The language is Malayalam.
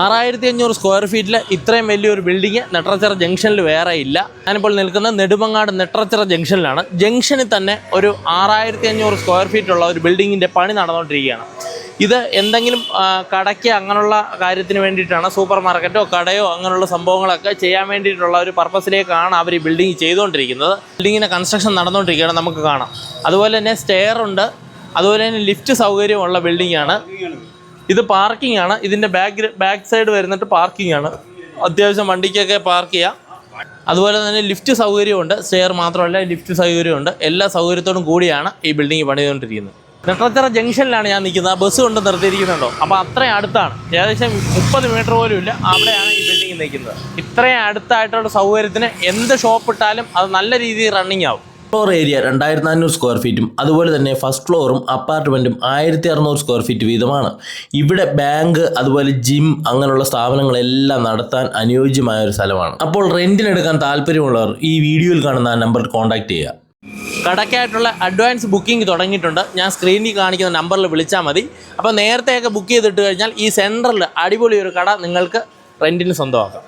ആറായിരത്തി അഞ്ഞൂറ് സ്ക്വയർ ഫീറ്റിലെ ഇത്രയും വലിയൊരു ബിൽഡിംഗ് നെട്രച്ചർ ജംഗ്ഷനിൽ വേറെ ഇല്ല. ഞാനിപ്പോൾ നിൽക്കുന്ന നെടുമങ്ങാട് നെട്രച്ചർ ജംഗ്ഷനിലാണ് ജംഗ്ഷനിൽ തന്നെ ഒരു ആറായിരത്തി അഞ്ഞൂറ് സ്ക്വയർ ഫീറ്റുള്ള ഒരു ബിൽഡിങ്ങിന്റെ പണി നടന്നുകൊണ്ടിരിക്കുകയാണ്. ഇത് എന്തെങ്കിലും കടയ്ക്ക് അങ്ങനെയുള്ള കാര്യത്തിന് വേണ്ടിയിട്ടാണ് സൂപ്പർ മാർക്കറ്റോ കടയോ അങ്ങനെയുള്ള സംഭവങ്ങളൊക്കെ ചെയ്യാൻ വേണ്ടിയിട്ടുള്ള ഒരു പർപ്പസിലേക്കാണ് അവർ ഈ ബിൽഡിംഗ് ചെയ്തുകൊണ്ടിരിക്കുന്നത്. ബിൽഡിങ്ങിന്റെ കൺസ്ട്രക്ഷൻ നടന്നുകൊണ്ടിരിക്കുകയാണ് നമുക്ക് കാണാം. അതുപോലെ തന്നെ സ്റ്റെയർ ഉണ്ട്. അതുപോലെ തന്നെ ലിഫ്റ്റ് സൗകര്യമുള്ള ബിൽഡിംഗാണ് ഇത് പാർക്കിംഗ് ആണ്. ഇതിന്റെ ബാക്ക് ബാക്ക് സൈഡ് വരുന്നിട്ട് പാർക്കിംഗ് ആണ്. അത്യാവശ്യം വണ്ടിക്കൊക്കെ പാർക്ക് ചെയ്യാം. അതുപോലെ തന്നെ ലിഫ്റ്റ് സൗകര്യമുണ്ട്. സ്റ്റെയർ മാത്രമല്ല ലിഫ്റ്റ് സൗകര്യമുണ്ട്. എല്ലാ സൗകര്യത്തോടും കൂടിയാണ് ഈ ബിൽഡിംഗ് പണിതുകൊണ്ടിരിക്കുന്നത്. നെട്ടത്തറ ജംഗ്ഷനിലാണ് ഞാൻ നിൽക്കുന്നത്. ബസ് കൊണ്ട് നിർത്തിയിരിക്കുന്നുണ്ടോ? അപ്പോൾ അത്രയും അടുത്താണ്. ഏകദേശം മുപ്പത് മീറ്റർ പോലും ഇല്ല. അവിടെയാണ് ഈ ബിൽഡിംഗ് നിൽക്കുന്നത്. ഇത്രയും അടുത്തായിട്ടുള്ള സൗകര്യത്തിന് എന്ത് ഷോപ്പ് ഇട്ടാലും അത് നല്ല രീതിയിൽ റണ്ണിങ് ആവും. ഫ്ലോർ ഏരിയ രണ്ടായിരത്തി നാനൂറ് സ്ക്വയർ ഫീറ്റും അതുപോലെ തന്നെ ഫസ്റ്റ് ഫ്ലോറും അപ്പാർട്ട്മെന്റും ആയിരത്തി അറുന്നൂറ് സ്ക്വയർ ഫീറ്റ് വീതമാണ്. ഇവിടെ ബാങ്ക് അതുപോലെ ജിം അങ്ങനെയുള്ള സ്ഥാപനങ്ങളെല്ലാം നടത്താൻ അനുയോജ്യമായ ഒരു സ്ഥലമാണ്. അപ്പോൾ റെന്റിനെടുക്കാൻ താല്പര്യമുള്ളവർ ഈ വീഡിയോയിൽ കാണുന്ന ആ നമ്പറിൽ കോൺടാക്ട് ചെയ്യുക. കടക്കായിട്ടുള്ള അഡ്വാൻസ് ബുക്കിംഗ് തുടങ്ങിയിട്ടുണ്ട്. ഞാൻ സ്ക്രീനിൽ കാണിക്കുന്ന നമ്പറിൽ വിളിച്ചാൽ മതി. അപ്പോൾ നേരത്തെയൊക്കെ ബുക്ക് ചെയ്തിട്ട് കഴിഞ്ഞാൽ ഈ സെന്ററിൽ അടിപൊളി ഒരു കട നിങ്ങൾക്ക് റെന്റിന് സ്വന്തമാക്കാം.